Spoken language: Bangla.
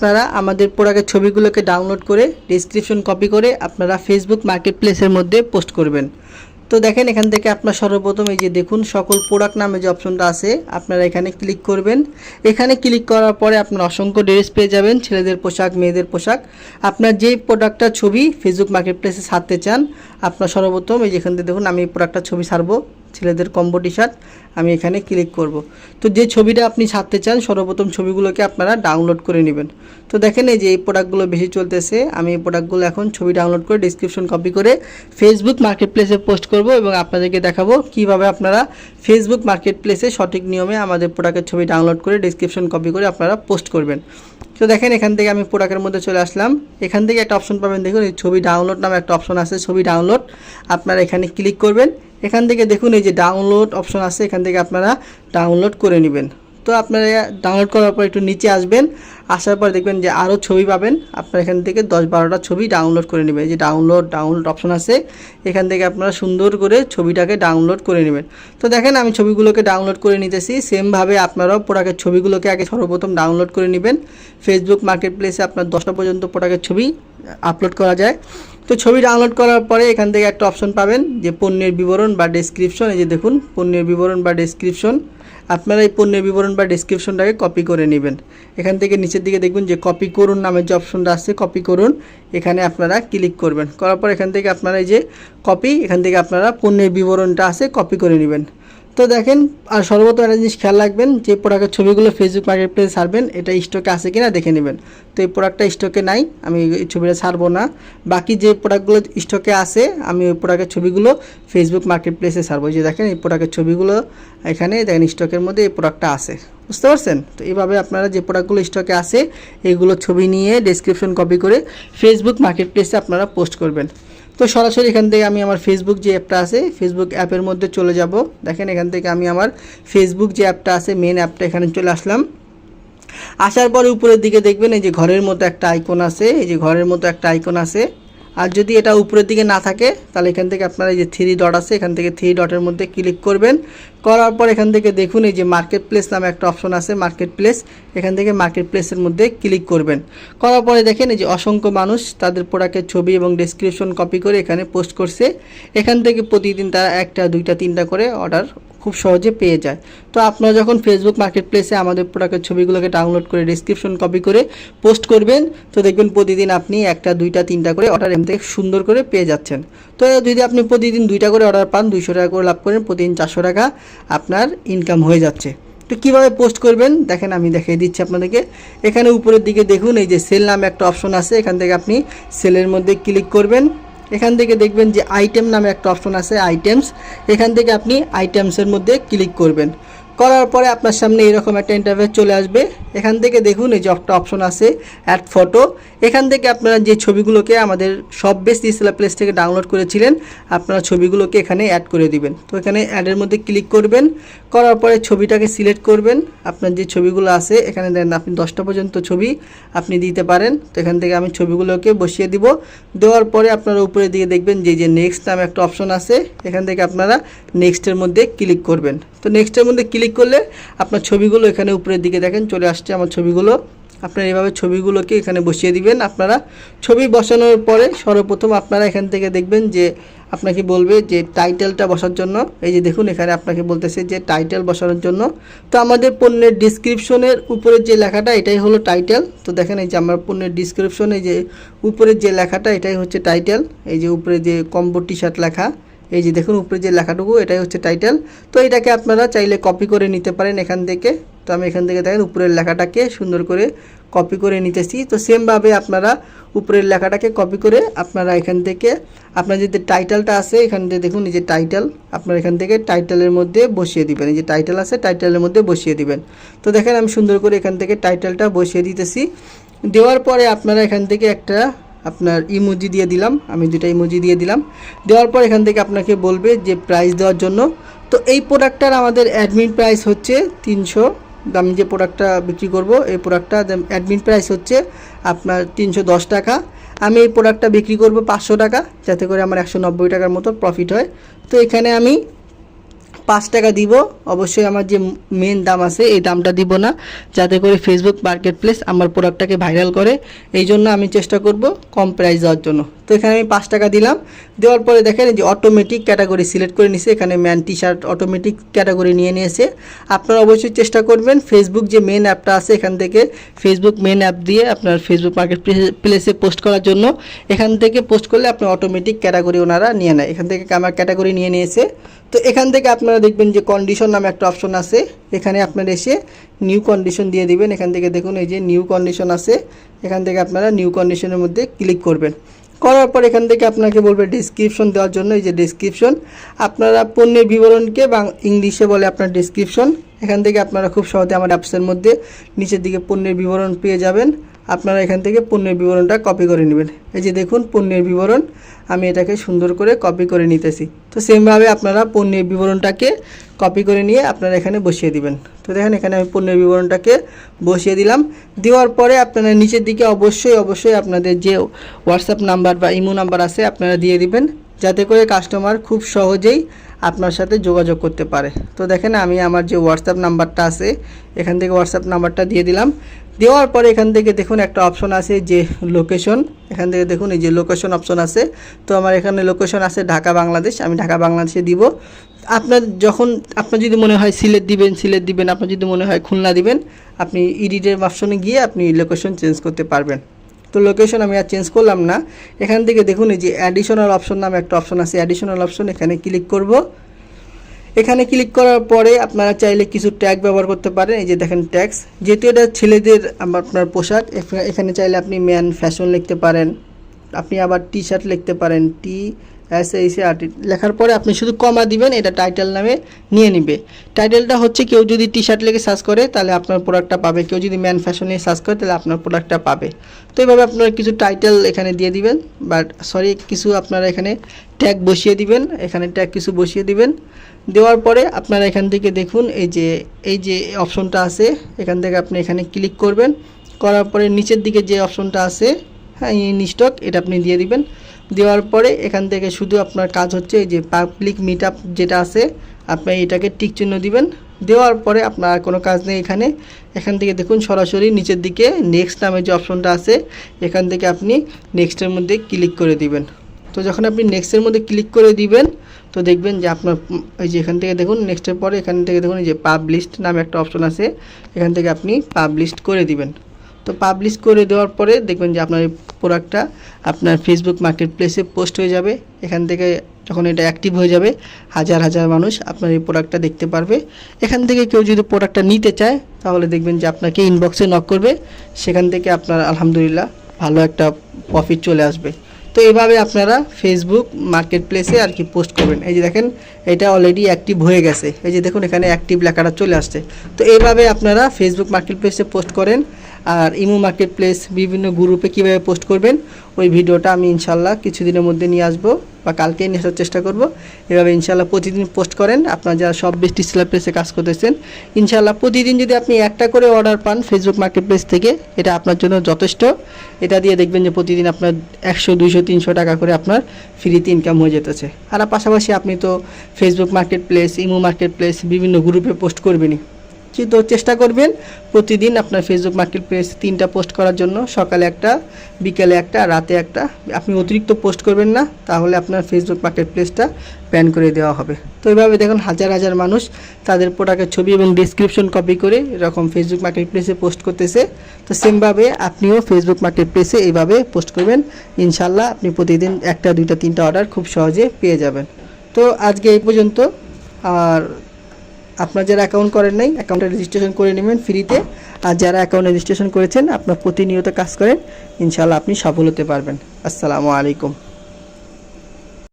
আপনারা আমাদের প্রোডাক্টের ছবিগুলোকে ডাউনলোড করে ডিসক্রিপশন কপি করে আপনারা ফেসবুক মার্কেট প্লেসের মধ্যে পোস্ট করবেন। তো দেখেন এখান থেকে আপনার সর্বপ্রথম এই যে দেখুন, সকল প্রোডাক্ট নামে যে অপশনটা আছে, আপনারা এখানে ক্লিক করবেন। এখানে ক্লিক করার পরে আপনার অসংখ্য ড্রেস পেয়ে যাবেন, ছেলেদের পোশাক, মেয়েদের পোশাক। আপনার যেই প্রোডাক্টটা ছবি ফেসবুক মার্কেট প্লেসে ছাড়তে চান, আপনার সর্বপ্রথম এই যেখান থেকে দেখুন, আমি এই প্রোডাক্টটার ছবি ছাড়বো। ছেলেদের কম্বো টি শার্ট আমি এখানে ক্লিক করব। তো যে ছবিটা আপনি ছাড়তে চান, সর্বপ্রথম ছবিগুলোকে আপনারা ডাউনলোড করে নেবেন। তো দেখেন এই যে এই প্রোডাক্টগুলো বেশি চলতেছে, আমি এই প্রোডাক্টগুলো এখন ছবি ডাউনলোড করে ডিসক্রিপশন কপি করে ফেসবুক মার্কেট প্লেসে পোস্ট করব এবং আপনাদেরকে দেখাবো কীভাবে আপনারা ফেসবুক মার্কেট প্লেসে সঠিক নিয়মে আমাদের প্রোডাক্টের ছবি ডাউনলোড করে ডিসক্রিপশন কপি করে আপনারা পোস্ট করবেন। তো দেখেন এখান থেকে আমি প্রোডাক্টের মধ্যে চলে আসলাম। এখান থেকে একটা অপশন পাবেন, দেখুন এই ছবি ডাউনলোড নামে একটা অপশন আছে, ছবি ডাউনলোড আপনারা এখানে ক্লিক করবেন। এখান থেকে দেখুন এই যে ডাউনলোড অপশন আছে এখান থেকে আপনারা ডাউনলোড করে নেবেন। তো আপনারা ডাউনলোড করার পর একটু নিচে আসবেন, আসার পর দেখবেন যে আরও ছবি পাবেন। আপনারা এখান থেকে দশ বারোটা ছবি ডাউনলোড করে নেবেন। যে ডাউনলোড ডাউনলোড অপশন আছে। এখান থেকে আপনারা সুন্দর করে ছবিটাকে ডাউনলোড করে নেবেন। তো দেখেন আমি ছবিগুলোকে ডাউনলোড করে নিতেছি। সেমভাবে আপনারাও প্রোডাক্টের ছবিগুলোকে আগে সর্বপ্রথম ডাউনলোড করে নেবেন। ফেসবুক মার্কেট প্লেসে আপনার দশটা পর্যন্ত প্রোডাক্টের ছবি আপলোড করা যায়। তো ছবি ডাউনলোড করার পরে এখান থেকে একটা অপশন পাবেন যে পণ্যের বিবরণ বা ডেসক্রিপশন এই যে দেখুন, পণ্যের বিবরণ বা ডেসক্রিপশন আপনারা এই পণ্যের বিবরণ বা ডিসক্রিপশনটাকে কপি করে নেবেন। এখান থেকে নিচের দিকে দেখবেন যে কপি করুন নামের যে অপশনটা আছে কপি করুন। এখানে আপনারা ক্লিক করবেন। করার পর এখান থেকে আপনারা এই যে কপি এখান থেকে আপনারা পণ্যের বিবরণটা আছে কপি করে নেবেন। তো দেখেন, আর সর্বপ্রথম একটা জিনিস খেয়াল রাখবেন, যে প্রোডাক্টের ছবিগুলো ফেসবুক মার্কেট প্লেসে ছাড়বেন, এটা স্টকে আছে কিনা দেখে নেবেন। তো এই প্রোডাক্টটা স্টকে নাই, আমি এই ছবিটা ছাড়বো না। বাকি যে প্রোডাক্টগুলো স্টকে আছে, আমি ওই প্রোডাক্টের ছবিগুলো ফেসবুক মার্কেট প্লেসে ছাড়বো যে দেখেন, এই প্রোডাক্টের ছবিগুলো এখানে, দেখেন স্টকের মধ্যে এই প্রোডাক্টটা আছে। বুঝতে পারছেন? তো এইভাবে আপনারা যে প্রোডাক্টগুলো স্টকে আছে এইগুলো ছবি নিয়ে ডেসক্রিপশন কপি করে ফেসবুক মার্কেট প্লেসে আপনারা পোস্ট করবেন। তো সরাসরি এখান থেকে আমি আমার ফেসবুক যে অ্যাপটা আছে ফেসবুক অ্যাপের মধ্যে চলে যাব। দেখেন এখান থেকে আমি আমার ফেসবুক যে অ্যাপটা আছে মেন অ্যাপটা এখানে চলে আসলাম। আসার পরে উপরের দিকে দেখবেন এই যে ঘরের মতো একটা আইকন আছে, এই যে ঘরের মতো একটা আইকন আছে। আর যদি এটা উপরের দিকে না থাকে, তাহলে এখান থেকে আপনারা এই যে থ্রি ডট আছে, এখান থেকে থ্রি ডটের মধ্যে ক্লিক করবেন। করার পর এখান থেকে দেখুন এই যে মার্কেট প্লেস নামে একটা অপশন আছে মার্কেট প্লেস এখান থেকে মার্কেট প্লেসের মধ্যে ক্লিক করবেন। করার পরে দেখেন এই যে অসংখ্য মানুষ তাদের প্রোডাক্টের ছবি এবং ডেসক্রিপশন কপি করে এখানে পোস্ট করছে। এখান থেকে প্রতিদিন তারা একটা, দুইটা, তিনটা করে অর্ডার খুব সহজে পেয়ে যায়। তো আপনারা যখন ফেসবুক মার্কেট প্লেসে আমাদের প্রোডাক্টের ছবিগুলোকে ডাউনলোড করে ডিসক্রিপশন কপি করে পোস্ট করবেন, তো দেখবেন প্রতিদিন আপনি একটা, দুইটা, তিনটা করে অর্ডার এম থেকে সুন্দর করে পেয়ে যাচ্ছেন। তো যদি আপনি প্রতিদিন দুইটা করে অর্ডার পান, দুইশো টাকা করে লাভ করেন, প্রতিদিন চারশো টাকা আপনার ইনকাম হয়ে যাচ্ছে। তো কীভাবে পোস্ট করবেন? দেখেন আমি দেখিয়ে দিচ্ছি আপনাদেরকে। এখানে উপরের দিকে দেখুন, এই যে সেল নামে একটা অপশন আছে, এখান থেকে আপনি সেলের মধ্যে ক্লিক করবেন। এখান থেকে দেখবেন যে আইটেম নামে একটা অপশন আছে আইটেমস এখান থেকে আপনি আইটেমসের মধ্যে ক্লিক করবেন। করার পরে আপনার সামনে এরকম একটা ইন্টারভেস চলে আসবে। এখান থেকে দেখুন, এই যে একটা অপশন আছে অ্যাড ফটো এখান থেকে আপনারা যে ছবিগুলোকে আমাদের সব বেস্ট ইসলা প্লেস থেকে ডাউনলোড করেছিলেন, আপনারা ছবিগুলোকে এখানে অ্যাড করে দিবেন। তো এখানে অ্যাডের মধ্যে ক্লিক করবেন। করার পরে ছবিটাকে সিলেক্ট করবেন। আপনার যে ছবিগুলো আছে, এখানে দেন আপনি দশটা পর্যন্ত ছবি আপনি দিতে পারেন। তো এখান থেকে আমি ছবিগুলোকে বসিয়ে দিব। দেওয়ার পরে আপনারা উপরে দিকে দেখবেন যে যে নেক্সট নামে একটা অপশন আছে। এখান থেকে আপনারা নেক্সটের মধ্যে ক্লিক করবেন। তো নেক্সটের মধ্যে ক্লিক করলে আপনার ছবিগুলো এখানে উপরের দিকে দেখেন, চলে আসছে আমার ছবিগুলো। আপনারা এইভাবে ছবিগুলোকে এখানে বসিয়ে দিবেন। আপনারা ছবি বসানোর পরে সর্বপ্রথম আপনারা এখান থেকে দেখবেন যে আপনাকে বলবে যে টাইটেলটা বসার জন্য। এই যে দেখুন, এখানে আপনাকে বলতেছে যে টাইটেল বসানোর জন্য। তো আমাদের পণ্যের ডিসক্রিপশনের উপরের যে লেখাটা, এটাই হলো টাইটেল। তো দেখেন, এই যে আমার পণ্যের ডিসক্রিপশনে যে উপরের যে লেখাটা, এটাই হচ্ছে টাইটেল। এই যে উপরে যে কম্বো টি শার্ট লেখা এই যে দেখুন উপরে যে লেখাটুকু, এটাই হচ্ছে টাইটেল তো এটাকে আপনারা চাইলে কপি করে নিতে পারেন এখান থেকে। তো আমি এখান থেকে দেখেন উপরের লেখাটাকে সুন্দর করে কপি করে নিতেছি। তো সেমভাবে আপনারা উপরের লেখাটাকে কপি করে আপনারা এখান থেকে, আপনার যে টাইটেলটা আছে, এখান থেকে দেখুন এই যে টাইটেল আপনারা এখান থেকে টাইটেলের মধ্যে বসিয়ে দিবেন। এই যে টাইটেল আছে টাইটেলের মধ্যে বসিয়ে দিবেন। তো দেখেন আমি সুন্দর করে এখান থেকে টাইটেলটা বসিয়ে দিতেছি। দেওয়ার পরে আপনারা এখান থেকে একটা আপনার ইমোজি দিয়ে দিলাম। আমি দুটা ইমোজি দিয়ে দিলাম। দেওয়ার পর এখান থেকে আপনাকে বলবে যে প্রাইস দেওয়ার জন্য। তো এই প্রোডাক্টটার আমাদের অ্যাডমিন প্রাইস হচ্ছে তিনশো। আমি যে প্রোডাক্টটা বিক্রি করব, এই প্রোডাক্টটা অ্যাডমিন প্রাইস হচ্ছে আপনার তিনশো দশ টাকা। আমি এই প্রোডাক্টটা বিক্রি করব পাঁচশো টাকা, যাতে করে আমার একশো নব্বই টাকার মতো প্রফিট হয়। তো এখানে আমি পাঁচ টাকা দিব। অবশ্যই আমার যে মেন দাম আছে, এই দামটা দিব না। যাতে করে ফেসবুক মার্কেট প্লেস আমার প্রোডাক্টটাকে ভাইরাল করে। এই জন্য আমি চেষ্টা করব কম প্রাইস দেওয়ার জন্য। তো এখানে আমি পাঁচ টাকা দিলাম। দেওয়ার পরে দেখেন যে অটোমেটিক ক্যাটাগরি সিলেক্ট করে নিছে। এখানে man T shirt automatic category নিয়ে নিয়েছে। আপনারা অবশ্যই চেষ্টা করবেন ফেসবুক যে মেন অ্যাপটা আছে, এখান থেকে ফেসবুক মেন অ্যাপ দিয়ে আপনার ফেসবুক মার্কেট প্লেসে পোস্ট করার জন্য। এখান থেকে পোস্ট করলে আপনার অটোমেটিক ক্যাটাগরি ওনারা নিয়ে নেয়। এখান থেকে আমার ক্যাটাগরি নিয়ে নিয়েছে। তো এখান থেকে আপনারা দেখবেন যে কন্ডিশন নামে একটা অপশন আছে। এখানে আপনারা এসে নিউ কন্ডিশন দিয়ে দিবেন। এখান থেকে দেখুন, এই যে নিউ কন্ডিশন আছে। এখান থেকে আপনারা নিউ কন্ডিশনের মধ্যে ক্লিক করবেন। করার পর এখান থেকে আপনাকে বলবে ডিসক্রিপশন দেওয়ার জন্য। এই যে ডিসক্রিপশন আপনারা পণ্যের বিবরণকে বা ইংলিশে বলে আপনার ডিসক্রিপশন এখান থেকে আপনারা খুব সহজে আমার অ্যাপসের মধ্যে নিচের দিকে পণ্যের বিবরণ পেয়ে যাবেন। আপনারা এখান থেকে পণ্যের বিবরণটা কপি করে নেবেন। এই যে দেখুন, পণ্যের বিবরণ, আমি এটাকে সুন্দর করে কপি করে নিতেছি। তো সেমভাবে আপনারা পণ্যের বিবরণটাকে কপি করে নিয়ে আপনারা এখানে বসিয়ে দিবেন। তো দেখেন, এখানে আমি পণ্যের বিবরণটাকে বসিয়ে দিলাম। দেওয়ার পরে আপনারা নিচের দিকে অবশ্যই অবশ্যই আপনাদের যে হোয়াটসঅ্যাপ নাম্বার বা ইমো নাম্বার আছে, আপনারা দিয়ে দিবেন। যাতে করে কাস্টমার খুব সহজেই আপনার সাথে যোগাযোগ করতে পারে। তো দেখেন, আমি আমার যে হোয়াটসঅ্যাপ নাম্বারটা আছে, এখান থেকে হোয়াটসঅ্যাপ নাম্বারটা দিয়ে দিলাম। দেওয়ার পরে এখান থেকে দেখুন একটা অপশন আছে যে লোকেশন এখান থেকে দেখুন এই যে লোকেশন অপশন আছে। তো আমার এখানে লোকেশন আছে ঢাকা, বাংলাদেশ। আমি ঢাকা, বাংলাদেশে দিব। আপনার যখন, আপনার যদি মনে হয় সিলেট দিবেন সিলেট দিবেন। আপনার যদি মনে হয় খুলনা দিবেন, আপনি ইডিটের অপশনে গিয়ে আপনি লোকেশন চেঞ্জ করতে পারবেন। তো লোকেশন আমি আর চেঞ্জ করলাম না। এখান থেকে দেখুন এই যে অ্যাডিশনাল অপশন নামে একটা অপশন আছে। অ্যাডিশনাল অপশন এখানে ক্লিক করব। এখানে ক্লিক করার পরে আপনারা চাইলে কিছু ট্যাগ ব্যবহার করতে পারেন। এই যে দেখেন ট্যাক্স যেহেতু এটা ছেলেদের আপনার পোশাক এখানে চাইলে আপনি ম্যান ফ্যাশন লিখতে পারেন। আপনি আবার টি শার্ট লিখতে পারেন। টি এস এইচ আর টি লেখার পরে আপনি শুধু কমা দিবেন, এটা টাইটেল নামে নিয়ে নিবে। টাইটেলটা হচ্ছে কেউ যদি টি শার্ট লিখে সার্চ করে, তাহলে আপনার প্রোডাক্টটা পাবে। কেউ যদি ম্যান ফ্যাশন নিয়ে সার্চ করে, তাহলে আপনার প্রোডাক্টটা পাবে। তো এইভাবে আপনারা কিছু টাইটেল এখানে দিয়ে দিবেন বাট সরি কিছু আপনারা এখানে ট্যাগ বসিয়ে দিবেন। এখানে ট্যাগ কিছু বসিয়ে দিবেন। দেওয়ার পরে আপনারা এখান থেকে দেখুন, এই যে এই যে অপশনটা আছে, এখান থেকে আপনি এখানে ক্লিক করবেন। করার পরে নিচের দিকে যে অপশনটা আছে হ্যাঁ ইন স্টক এটা আপনি দিয়ে দিবেন। দেওয়ার পরে এখান থেকে শুধু আপনার কাজ হচ্ছে এই যে পাবলিক মিট যেটা আছে, আপনি এটাকে টিক চিহ্ন দিবেন। দেওয়ার পরে আপনার কোনো কাজ নেই এখানে। এখান থেকে দেখুন সরাসরি নিচের দিকে নেক্সট নামে যে অপশনটা আছে, এখান থেকে আপনি নেক্সটের মধ্যে ক্লিক করে দিবেন। তো যখন আপনি নেক্সটের মধ্যে ক্লিক করে দিবেন, তো দেখবেন যে আপনার এই যে এখান থেকে দেখুন নেক্সটের পরে এখান থেকে দেখুন এই যে পাবলিশড নামে একটা অপশন আছে, এখান থেকে আপনি পাবলিশড করে দিবেন। তো পাবলিশ করে দেওয়ার পরে দেখবেন যে আপনার এই প্রোডাক্টটা আপনার ফেসবুক মার্কেট প্লেসে পোস্ট হয়ে যাবে। এখান থেকে যখন এটা অ্যাক্টিভ হয়ে যাবে, হাজার হাজার মানুষ আপনার এই প্রোডাক্টটা দেখতে পারবে। এখান থেকে কেউ যদি প্রোডাক্টটা নিতে চায়, তাহলে দেখবেন যে আপনাকে ইনবক্সে নক করবে। সেখান থেকে আপনার আলহামদুলিল্লাহ ভালো একটা প্রফিট চলে আসবে। তো এইভাবে আপনারা ফেসবুক মার্কেট প্লেসে আর কি পোস্ট করবেন। এই যে দেখেন, এটা অলরেডি অ্যাক্টিভ হয়ে গেছে। এই যে দেখুন, এখানে অ্যাক্টিভ লেখাটা চলে আসছে। তো এইভাবে আপনারা ফেসবুক মার্কেট প্লেসে পোস্ট করেন। আর ইমো মার্কেট প্লেস বিভিন্ন গ্রুপে কীভাবে পোস্ট করবেন, ওই ভিডিওটা আমি ইনশাল্লাহ কিছুদিনের মধ্যে নিয়ে আসব বা কালকে নিয়ে আসার চেষ্টা করব। এভাবে ইনশাল্লাহ প্রতিদিন পোস্ট করেন, আপনারা যারা সব বেস্ট সেলার প্লেসে কাজ করতেছেন, ইনশাল্লাহ প্রতিদিন যদি আপনি একটা করে অর্ডার পান ফেসবুক মার্কেট প্লেস থেকে, এটা আপনার জন্য যথেষ্ট। এটা দিয়ে দেখবেন যে প্রতিদিন আপনার একশো, দুইশো, তিনশো টাকা করে আপনার ফ্রিতে ইনকাম হয়ে যেতেছে। আর পাশাপাশি আপনি তো Facebook market place imo market place বিভিন্ন গ্রুপে পোস্ট করবেনই। তো চেষ্টা করবেন। প্রতিদিন আপনার ফেসবুক মার্কেট প্লেস তিনটা পোস্ট করার জন্য, সকালে একটা, বিকেলে একটা, রাতে একটা। আপনি অতিরিক্ত পোস্ট করবেন না, তাহলে আপনার ফেসবুক মার্কেট প্লেসটা ব্যান করে দেওয়া হবে। তো এইভাবে দেখুন, হাজার হাজার মানুষ তাদের প্রোডাক্টের ছবি এবং ডিসক্রিপশন কপি করে এরকম ফেসবুক মার্কেট প্লেসে পোস্ট করতেছে। তো সেমভাবে আপনিও ফেসবুক মার্কেট প্লেসে এইভাবে পোস্ট করবেন। ইনশাল্লাহ আপনি প্রতিদিন একটা, দুইটা, তিনটা অর্ডার খুব সহজে পেয়ে যাবেন। তো আজকে এই পর্যন্ত। আর আপনার যারা অ্যাকাউন্ট করেন নাই অ্যাকাউন্টে রেজিস্ট্রেশন করে নেবেন ফ্রিতে আর যারা অ্যাকাউন্ট রেজিস্ট্রেশন করেছেন, আপনার প্রতিনিয়ত কাজ করেন ইনশাল্লাহ আপনি সফল হতে পারবেন। আসসালামু আলাইকুম।